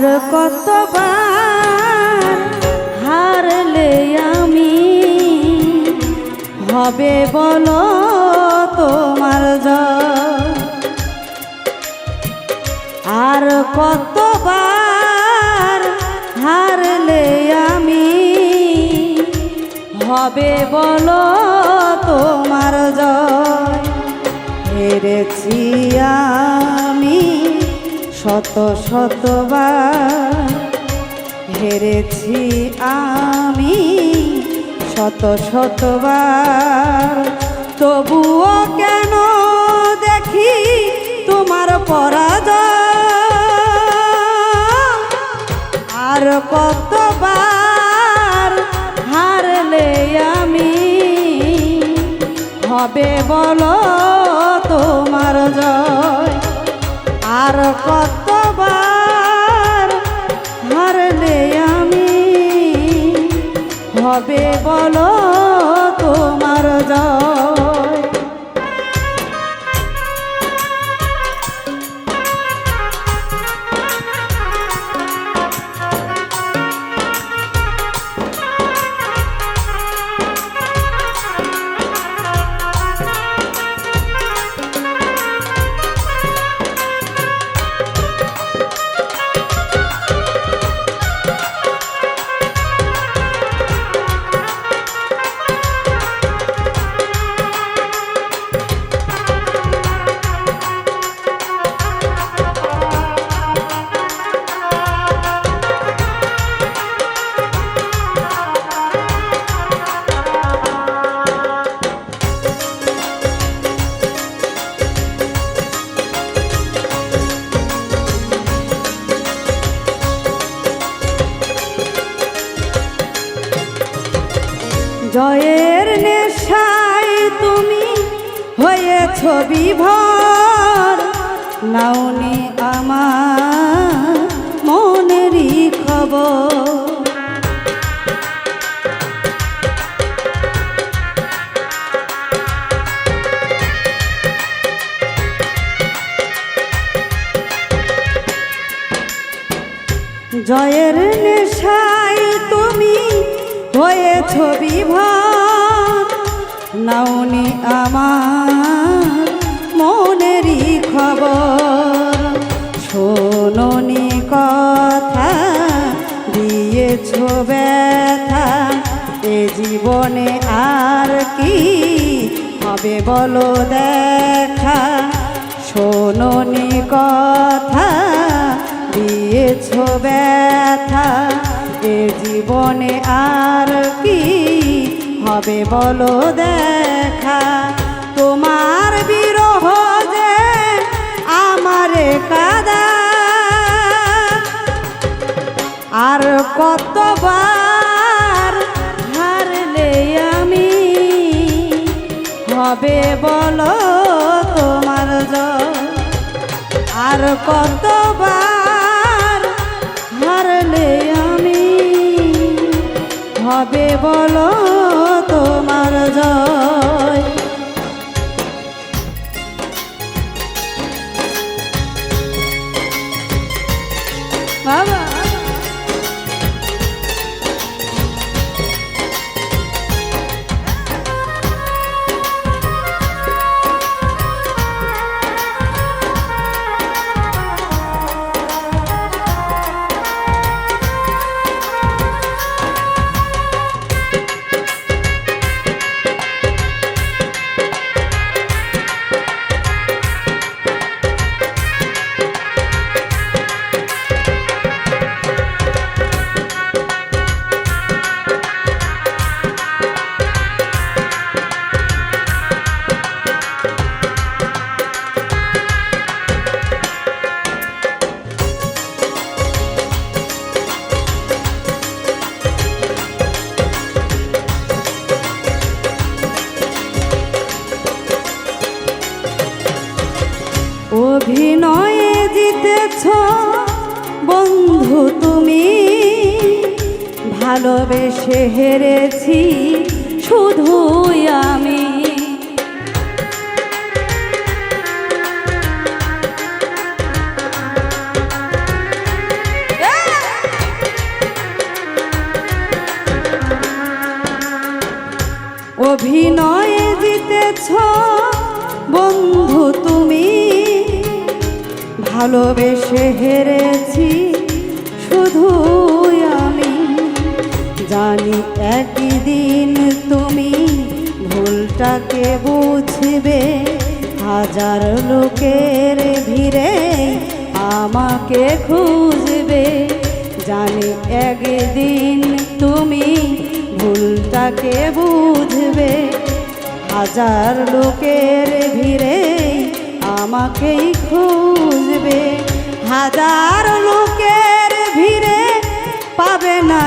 আর কতবার হারলে আমি? হবে বলো তোমার আর কতবার হারলে আমি? হবে বলো তোমার জয়। হেরেছি আমি শত শতবার হেরেছি আমি, শত শতবার। তবুও কেন দেখি তোমার পরাজয়? আর কতবার হারলে আমি? হবে বলো তোমার জয়। আর কতবার হারলে আমি? হবে বলো তোমার জয়। জয়ের নেশায় তুমি হয়ে ছবি ভর নাওনি আমার মনেরই খবর। হয়েছ বিভর নাওনি আমার মনেরই খবর। শোননি কথা, দিয়েছ ব্যথা। এ জীবনে আর কি হবে বলো দেখা। শোননি কথা, দিয়েছ ব্যথা। এ জীবনে আর হবে বলো দেখা, তোমার বিরহ যে আমারে কাদা। আর কতবার হারলে আমি, হবে বলো তোমার আর কতবার হারলে আমি, হবে বলো অভিনয়ে জিতেছ। বন্ধু তুমি ভালোবেসে হেরেছি। শুধুই আমি ভালোবেসে হেরেছি শুধু আমি। জানি একই দিন তুমি ভুলটাকে বুঝবে, হাজার লোকের ভিড়ে আমাকে খুঁজবে। জানি একদিন তুমি ভুলটাকে বুঝবে, হাজার লোকের ভিড়ে আমাকেই খুঁজবে। হাজার লোকের ভিড়ে পাবে না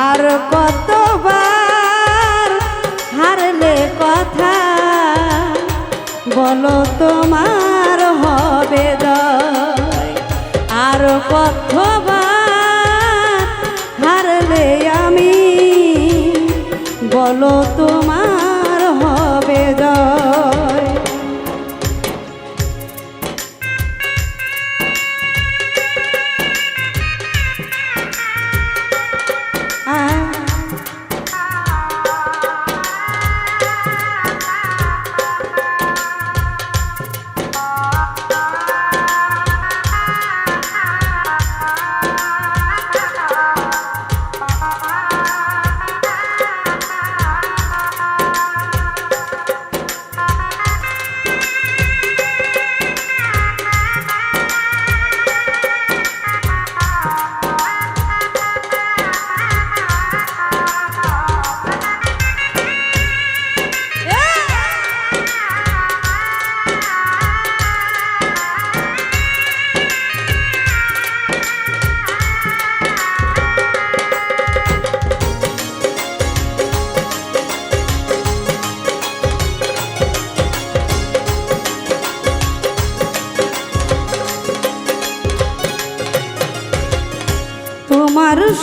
আর কতবার হারলে কথা বলো তোমার হবে জয় আর কতবার বলো তোমার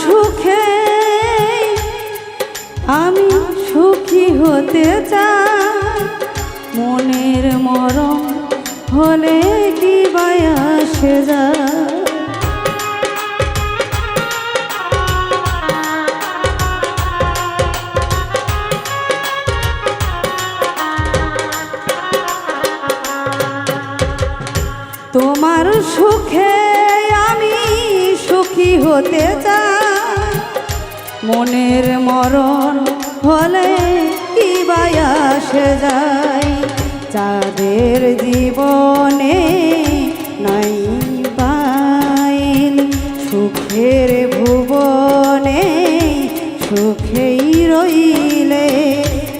সুখে আমি সুখী হতে চাই। মনের মরম হলে কি বায়াসে যায়। তোমার সুখে আমি সুখী হতে চাই। মনের মরণ হলে কি বায়াসে যায়। যাদের জীবনে নাই পাইল, সুখের ভুবনে সুখেই রইলে।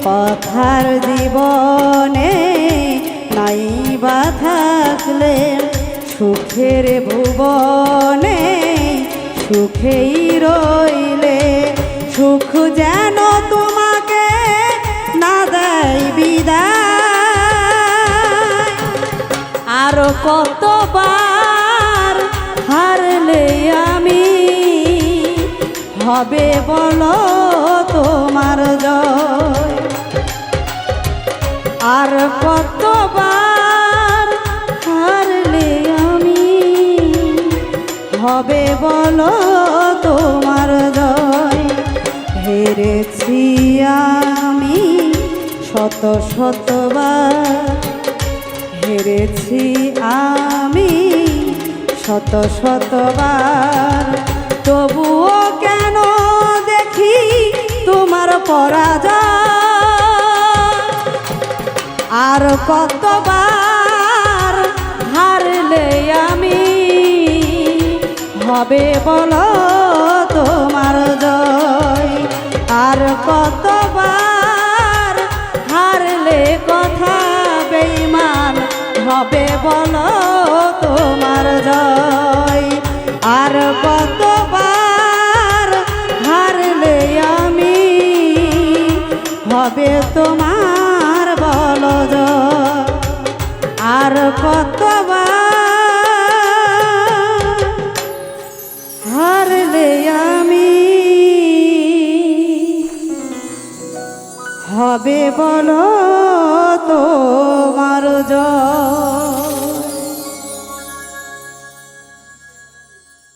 কথার জীবনে নাই বা থাকলে, সুখের ভুবনে সুখেই রইলে তোমাকে আর কতবার হারলে আমি? হবে বলো তোমার জয়। আর কতবার হারলে আমি? হবে বলো তোমার হেরেছি আমি শত শতবার। হেরেছি আমি শত শতবার। তবুও কেন দেখি তোমার পরাজয়? আর কতবার হারলে আমি? হবে বলো কতবার হারলে কথা বেইমান হবে বলো তোমার জয়। আর কতবার হারলে আমি হবে তোমার বলো জয়। আর কতবার হবে বলো তোমার জয়।